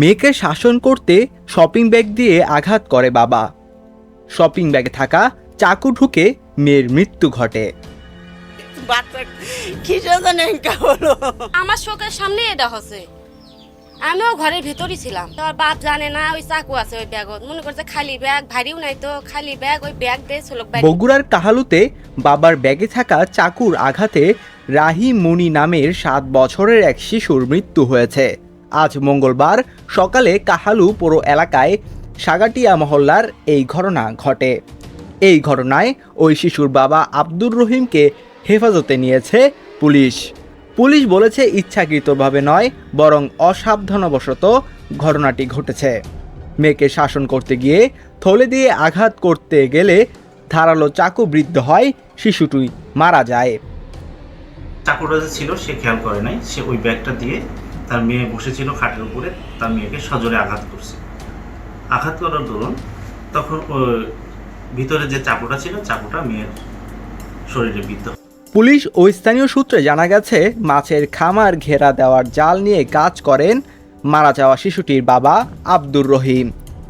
মেয়েকে শাসন করতে শপিং ব্যাগ দিয়ে আঘাত করে বাবা। শপিং ব্যাগে থাকা চাকু ঢুকে মেয়ের মৃত্যু ঘটে। আমার চোখের সামনে এটা হচ্ছে। আমিও ঘরের ভিতরই ছিলাম। তো বাপ জানে না ওই চাকু আছে ওই ব্যাগত মনে করছে খালি ব্যাগ ভারীও নাই তো। খালি ব্যাগ ওই ব্যাগ দিয়ে ছোলক বগুড়ার কাহালুতে বাবার ব্যাগে থাকা চাকুর আঘাতে রাহি মুনি নামের সাত বছরের এক শিশুর মৃত্যু হয়েছে। আজ মঙ্গলবার সকালে কাহালু পুরো এলাকায় সাগাটিয়া মহল্লার এই ঘটনা ঘটে। এই ঘটনায় ওই শিশুর বাবা আব্দুর রহিমকে হেফাজতে নিয়েছে পুলিশ। পুলিশ বলেছে ইচ্ছাকৃতভাবে নয়, বরং অসাবধানবশত ঘটনাটি ঘটেছে। মেয়েকে শাসন করতে গিয়ে থলে দিয়ে আঘাত করতে গেলে ধারালো চাকু বৃদ্ধ হয় শিশুটি, মারা যায়। চাকুটা যে ছিল সে খেয়াল করে নাই, সে ওই ব্যাগটা দিয়ে তার মেয়ে বসেছিল খাটের উপরে, তার মেয়েকে সজোরে আঘাত করছে। আঘাত করার দরুন তখন ভিতরে যে চাকুটা ছিল, চাকুটা মেয়ের শরীরে বিদ্ধ। পুলিশ ও স্থানীয় সূত্রে জানা গেছে, মাছের খামার ঘেরা দেওয়ার জাল নিয়ে কাজ করেন মারা যাওয়া শিশুটির বাবা আব্দুর রহিম।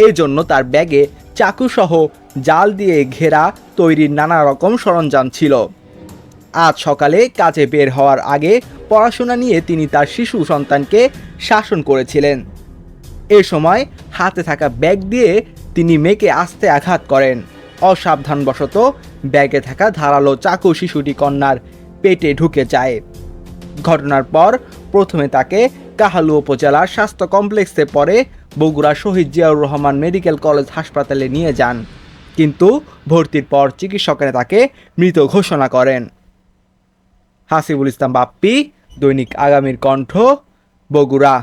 এজন্য তার ব্যাগে চাকুসহ জাল দিয়ে ঘেরা তৈরির নানা রকম সরঞ্জাম ছিল। আজ সকালে কাজে বের হওয়ার আগে পড়াশোনা নিয়ে তিনি তার শিশু সন্তানকে শাসন করেছিলেন। এ সময় হাতে থাকা ব্যাগ দিয়ে তিনি মেয়েকে আস্তে আঘাত করেন। অসাবধানবশত ব্যাগে থাকা ধারালো চাকু শিশুটি কন্যার পেটে ঢুকে যায়। ঘটনার পর প্রথমে তাকে কাহালু উপজেলার স্বাস্থ্য কমপ্লেক্সে পরে বগুড়া শহীদ জিয়াউর রহমান মেডিকেল কলেজ হাসপাতালে নিয়ে যান। কিন্তু ভর্তির পর চিকিৎসকেরা তাকে মৃত ঘোষণা করেন। হাসিবুল ইসলাম বাপ্পি দৈনিক আগামীর কণ্ঠ বগুড়া।